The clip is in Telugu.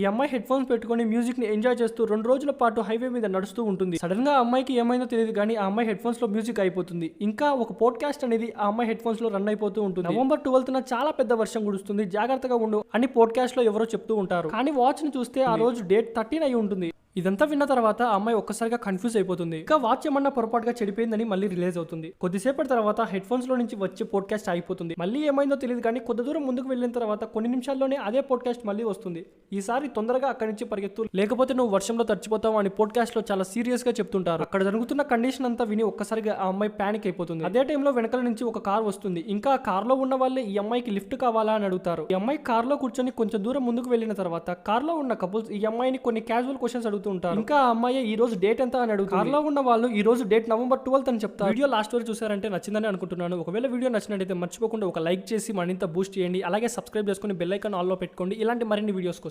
ఈ అమ్మాయి హెడ్ ఫోన్స్ పెట్టుకుని మ్యూజిక్ని ఎంజాయ్ చేస్తూ రెండు రోజుల పాటు హైవే మీద నడుస్తూ ఉంటుంది. సడన్గా అమ్మాయికి ఏమైందో తెలియదు కానీ ఆ అమ్మాయి హెడ్ ఫోన్స్లో మ్యూజిక్ అయిపోతుంది. ఇంకా ఒక పోడ్కాస్ట్ అనేది ఆ అమ్మాయి హెడ్ ఫోన్స్లో రన్ అయిపోతూ ఉంటుంది. నవంబర్ ట్వెల్త్ చాలా పెద్ద వర్షం కురుస్తుంది. జాగ్రత్తగా ఉండు అని పోడ్కాస్ట్లో ఎవరో చెప్తూ ఉంటారు. కానీ వాచ్ని చూస్తే ఆ రోజు డేట్ థర్టీన్ అయి ఉంటుంది. ఇదంతా విన్న తర్వాత అమ్మాయి ఒక్కసారిగా కన్ఫ్యూజ్ అయిపోతుంది. ఇంకా వాచ్ ఏమన్నా పొరపాటుగా చెడిపోయిందని మళ్ళీ రిలీజ్ అవుతుంది. కొద్దిసేపటి తర్వాత హెడ్ ఫోన్స్లో నుంచి వచ్చే పోడ్కాస్ట్ అయిపోతుంది మళ్ళీ ఏమైందో తెలియదు కానీ కొద్ది దూరం ముందుకు వెళ్ళిన తర్వాత కొన్ని నిమిషాల్లోనే అదే పోడ్కాస్ట్ మళ్ళీ వస్తుంది. ఈసారి తొందరగా అక్కడి నుంచి పరిగెత్తు. లేకపోతే నువ్వు వర్షంలో తడిచిపోతావు అని పోడ్కాస్ట్లో చాలా సీరియస్గా చెప్తుంటారు. అక్కడ జరుగుతున్న కండిషన్ అంతా విని ఒక్కసారిగా ఆ అమ్మాయి ప్యానిక్ అయిపోతుంది. అదే టైంలో వెనకాల నుంచి ఒక కార్ వస్తుంది. ఇంకా ఆ కార్లో ఉన్న వాళ్ళే ఈ అమ్మాయికి లిఫ్ట్ కావాలా అని అడుగుతారు. ఈ అమ్మాయి కార్లో కూర్చొని కొంచెం దూరం ముందుకు వెళ్ళిన తర్వాత కార్లో ఉన్న కపుల్స్ ఈ అమ్మాయిని కొన్ని క్యాజువల్ క్వశ్చన్స్ అడుగుతూ ఉంటారు ఇంకా ఆ అమ్మాయి ఈ రోజు డేట్ ఎంత అని అడుగుతారు కార్లో ఉన్న వాళ్ళు ఈ రోజు డేట్ నవంబర్ ట్వెల్త్ అని చెప్తారు. వీడియో లాస్ట్ వరకు చూసారంటే నచ్చిందని అనుకుంటున్నాను. ఒకవేళ వీడియో నచ్చినట్టయితే మర్చిపోకుండా ఒక లైక్ చేసి మరింత బూస్ట్ చేయండి. అలాగే సబ్స్క్రైబ్ చేసుకుని బెల్ ఐకాన్ ఆల్లో పెట్టుకోండి. ఇలాంటి మరిన్ని వీడియోస్ కోసం.